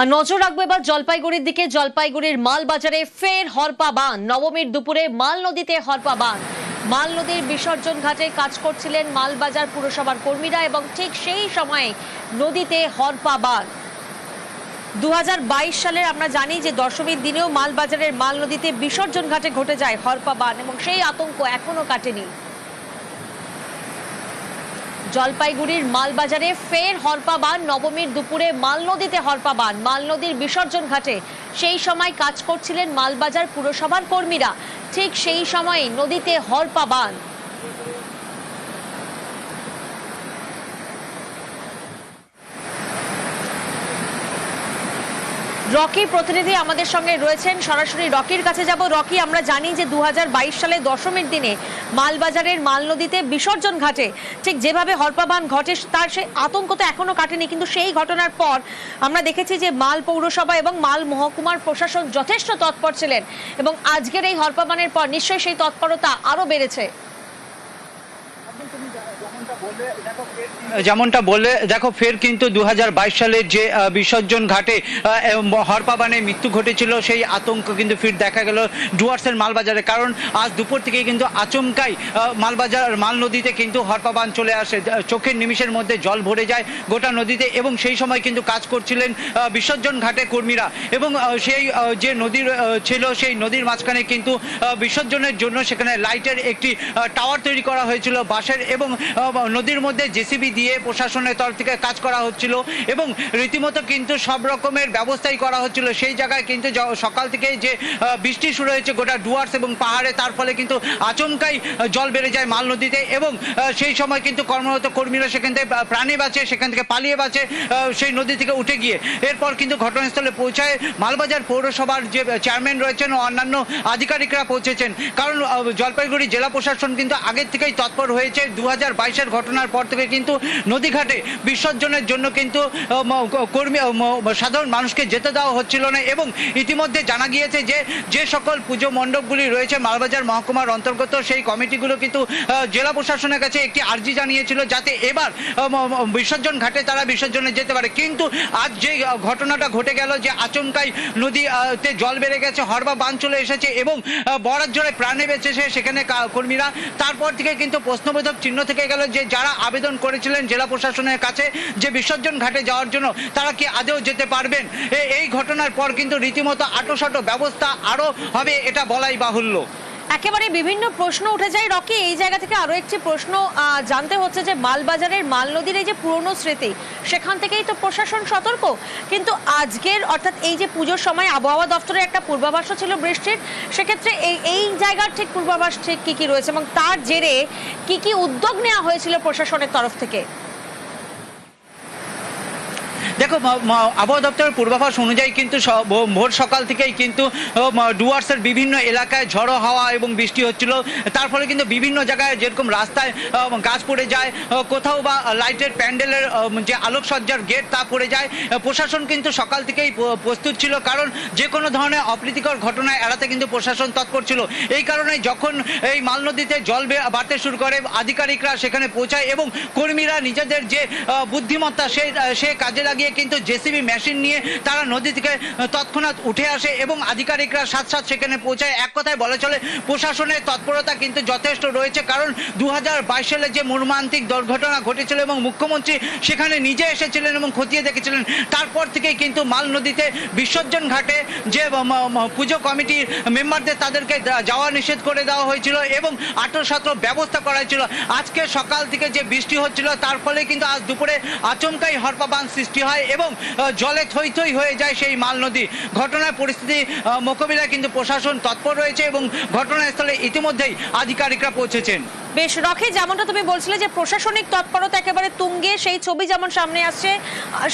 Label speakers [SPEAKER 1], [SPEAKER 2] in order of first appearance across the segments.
[SPEAKER 1] আর নজর রাখব এবার জলপাইগুড়ির দিকে। জলপাইগুড়ির মাল বাজারে ফের হরপা বান নবমীর দুপুরে মাল নদীতে হরপা বান মাল নদীর বিসর্জন ঘাটে কাজ করছিলেন মালবাজার পুরসভার কর্মীরা এবং ঠিক সেই সময়ে নদীতে হরপা বান দু হাজার বাইশ সালের আমরা জানি যে দশমীর দিনেও মালবাজারের মাল নদীতে বিসর্জন ঘাটে ঘটে যায় হরপা বান এবং সেই আতঙ্ক এখনও কাটেনি। জলপাইগুড়ির মালবাজারে ফের হরপা বান নবমীর দুপুরে মালনদীতে হরপা বান মাল নদীর বিসর্জন ঘাটে। সেই সময় কাজ করছিলেন মালবাজার পুরসভার কর্মীরা। ঠিক সেই সময়ে নদীতে হরপা বান রকি প্রতিনিধি আমাদের সঙ্গে রয়েছেন। সরাসরি রকির কাছে যাব। রকি, আমরা জানি যে দু সালে দশমীর দিনে মালবাজারের মাল নদীতে বিসর্জন ঘাটে ঠিক যেভাবে হরপাবান ঘটে, তার সে আতঙ্ক তো এখনও কাটেনি, কিন্তু সেই ঘটনার পর আমরা দেখেছি যে মাল পৌরসভা এবং মাল মহকুমার প্রশাসন যথেষ্ট তৎপর ছিলেন এবং আজকের এই হরপাবানের পর নিশ্চয়ই সেই তৎপরতা আরও বেড়েছে।
[SPEAKER 2] যেমনটা বলে দেখো ফের কিন্তু দু হাজার বাইশ সালের যে বিসর্জন ঘাটে হরপাবানে মৃত্যু ঘটেছিল, সেই আতঙ্ক কিন্তু ফির দেখা গেল ডুয়ার্সের মালবাজারে। কারণ আজ দুপুর থেকে কিন্তু আচমকাই মালবাজার মাল নদীতে কিন্তু হরপাবান চলে আসে। চোখের নিমিষের মধ্যে জল ভরে যায় গোটা নদীতে এবং সেই সময় কিন্তু কাজ করছিলেন বিসর্জন ঘাটে কর্মীরা। এবং সেই যে নদীর ছিল সেই নদীর মাঝখানে কিন্তু বিসর্জনের জন্য সেখানে লাইটের একটি টাওয়ার তৈরি করা হয়েছিল বাঁশের এবং নদীর মধ্যে জেসিবি দিয়ে প্রশাসনের তরফ থেকে কাজ করা হচ্ছিল এবং রীতিমতো কিন্তু সব রকমের ব্যবস্থাই করা হচ্ছিল। সেই জায়গায় কিন্তু সকাল থেকে যে বৃষ্টি শুরু হয়েছে গোটা ডুয়ার্স এবং পাহাড়ে, তার ফলে কিন্তু আচমকাই জল বেড়ে যায় মাল নদীতে এবং সেই সময় কিন্তু কর্মরত কর্মীরা সেখান থেকে প্রাণে বাঁচে, সেখান থেকে পালিয়ে বাঁচে সেই নদী থেকে উঠে গিয়ে। এরপর কিন্তু ঘটনাস্থলে পৌঁছায় মালবাজার পৌরসভার যে চেয়ারম্যান রয়েছেন ও অন্যান্য আধিকারিকরা পৌঁছেছেন। কারণ জলপাইগুড়ি জেলা প্রশাসন কিন্তু আগের থেকেই তৎপর হয়েছে। দু হাজার বাইশের ঘটনার পর থেকে কিন্তু নদীঘাটে বিসর্জনের জন্য কিন্তু কর্মী সাধারণ মানুষকে যেতে দেওয়া হচ্ছিল না এবং ইতিমধ্যে জানা গিয়েছে যে যে সকল পুজো মণ্ডপগুলি রয়েছে মালবাজার মহকুমার অন্তর্গত, সেই কমিটিগুলো কিন্তু জেলা প্রশাসনের কাছে একটি আর্জি জানিয়েছিল যাতে এবার বিসর্জন ঘাটে তারা বিসর্জনে যেতে পারে। কিন্তু আজ যে ঘটনাটা ঘটে গেল যে আচমকাই নদীতে জল বেড়ে গেছে, হরবা বান চলে এসেছে এবং বরাত জোরে প্রাণে বেঁচেছে সেখানে কর্মীরা। তারপর থেকে কিন্তু প্রশ্নবোধক চিহ্ন থেকে গেল যে যারা আবেদন করেছিলেন জেলা প্রশাসনের কাছে যে বিসর্জন ঘাটে যাওয়ার জন্য, তারা কি আদেও যেতে পারবেন? এই ঘটনার পর কিন্তু রীতিমতো আটোসাটো ব্যবস্থা আরও হবে, এটা বলাই বাহুল্য।
[SPEAKER 1] একেবারে বিভিন্ন প্রশ্ন উঠে যায়। রকি, এই জায়গা থেকে আরও একটি প্রশ্ন জানতে হচ্ছে যে মালবাজারের মাল নদীর এই যে পুরনো স্মৃতি, সেখান থেকেই তো প্রশাসন সতর্ক। কিন্তু আজকের, অর্থাৎ এই যে পুজোর সময় আবহাওয়া দপ্তরের একটা পূর্বাভাসও ছিল বৃষ্টির, সেক্ষেত্রে এই এই জায়গার ঠিক পূর্বাভাস ঠিক কি কি রয়েছে এবং তার জেরে কি কি উদ্যোগ নেওয়া হয়েছিল প্রশাসনের তরফ থেকে?
[SPEAKER 2] দেখো আবহাওয়া দপ্তরের পূর্বাভাস অনুযায়ী কিন্তু স- ভোর সকাল থেকেই কিন্তু ডুয়ার্সের বিভিন্ন এলাকায় ঝড়ো হাওয়া এবং বৃষ্টি হচ্ছিল। তার ফলে কিন্তু বিভিন্ন জায়গায় যেরকম রাস্তায় গাছ পড়ে যায় কোথাও বা লাইটের প্যান্ডেলের যে আলোকসজ্জার গেট তা পড়ে যায়। প্রশাসন কিন্তু সকাল থেকেই প্রস্তুত ছিল কারণ যে কোনো ধরনের অপ্রীতিকর ঘটনা এড়াতে কিন্তু প্রশাসন তৎপর ছিল। এই কারণে যখন এই মাল নদীতে জল বাড়তে শুরু করে আধিকারিকরা সেখানে পৌঁছায় এবং কর্মীরা নিজেদের যে বুদ্ধিমত্তা আহ, সে কাজে লাগিয়ে কিন্তু জেসিবি মেশিন নিয়ে তারা নদী থেকে তৎক্ষণাৎ উঠে আসে এবং আধিকারিকরা সাথ সাথ সেখানে পৌঁছায়। এক কথায় বলা চলে, প্রশাসনের তৎপরতা কিন্তু যথেষ্ট রয়েছে, কারণ দু হাজার বাইশ সালে যে মর্মান্তিক দুর্ঘটনা ঘটেছিল এবং মুখ্যমন্ত্রী সেখানে নিজে এসেছিলেন এবং খতিয়ে দেখেছিলেন, তারপর থেকেই কিন্তু মাল নদীতে বিসর্জন ঘাটে যে পুজো কমিটির মেম্বারদের তাদেরকে যাওয়া নিষেধ করে দেওয়া হয়েছিল এবং আটো সাতো ব্যবস্থা করা হয়েছিল। আজকে সকাল থেকে যে বৃষ্টি হচ্ছিল, তার ফলে কিন্তু আজ দুপুরে আচমকাই হরপাবান সৃষ্টি হয়। এবং জলে থই থই হয়ে যায় সেই মাল নদী। ঘটনার পরিস্থিতি মোকাবিলায় কিন্তু প্রশাসন তৎপর রয়েছে এবং ঘটনাস্থলে ইতিমধ্যেই আধিকারিকরা পৌঁছেছেন।
[SPEAKER 1] বেশ রখে যেমনটা তুমি বলছিলে যে প্রশাসনিক তৎপরতা একেবারে তুঙ্গে, সেই ছবি যেমন সামনে আসছে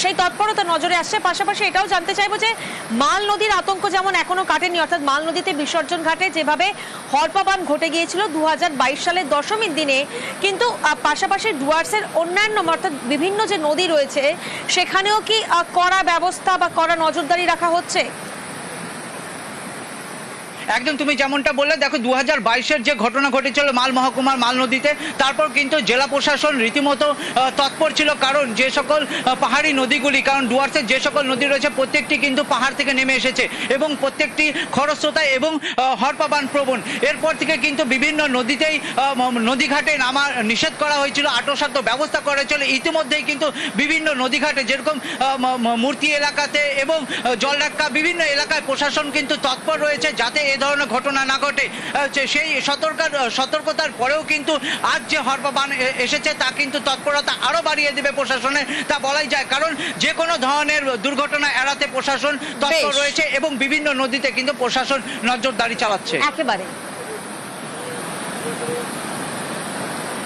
[SPEAKER 1] সেই তৎপরতা নজরে আসছে। পাশাপাশি এটাও জানতে চাইব যে মাল নদীর আতঙ্ক যেমন এখনও কাটেনি, অর্থাৎ মাল নদীতে বিসর্জন ঘাটে যেভাবে হরপাবান ঘটে গিয়েছিল দু হাজার বাইশ সালের দশমীর দিনে, কিন্তু পাশাপাশি ডুয়ার্সের অন্যান্য, অর্থাৎ বিভিন্ন যে নদী রয়েছে, সেখানেও কি কড়া ব্যবস্থা বা কড়া নজরদারি রাখা হচ্ছে?
[SPEAKER 2] একদম তুমি যেমনটা বললে, দেখো দু হাজার যে ঘটনা ঘটেছিল মাল মহকুমার মাল নদীতে, তারপর কিন্তু জেলা প্রশাসন রীতিমতো তৎপর ছিল। কারণ যে সকল পাহাড়ি নদীগুলি, কারণ ডুয়ার্সের যে সকল নদী রয়েছে, প্রত্যেকটি কিন্তু পাহাড় থেকে নেমে এসেছে এবং প্রত্যেকটি খরস্রোতা এবং হরপাবান প্রবণ এরপর থেকে কিন্তু বিভিন্ন নদীতেই নদীঘাটে নামা নিষেধ করা হয়েছিল আটোসাধ্য ব্যবস্থা করা হয়েছিল। ইতিমধ্যেই কিন্তু বিভিন্ন নদীঘাটে যেরকম মূর্তি এলাকাতে এবং জলডাক্কা বিভিন্ন এলাকায় প্রশাসন কিন্তু তৎপর রয়েছে, যাতে এ ধরনের ঘটনা না ঘটে সেই সতর্কার সতর্কতার পরেও কিন্তু আজ যে হরপাবান এসেছে তা কিন্তু তৎপরতা আরও বাড়িয়ে দেবে প্রশাসনের তা বলাই যায়। কারণ যে কোনো ধরনের দুর্ঘটনা এড়াতে প্রশাসন তৎপর রয়েছে এবং বিভিন্ন নদীতে কিন্তু প্রশাসন নজরদারি চালাচ্ছে।
[SPEAKER 1] একেবারে।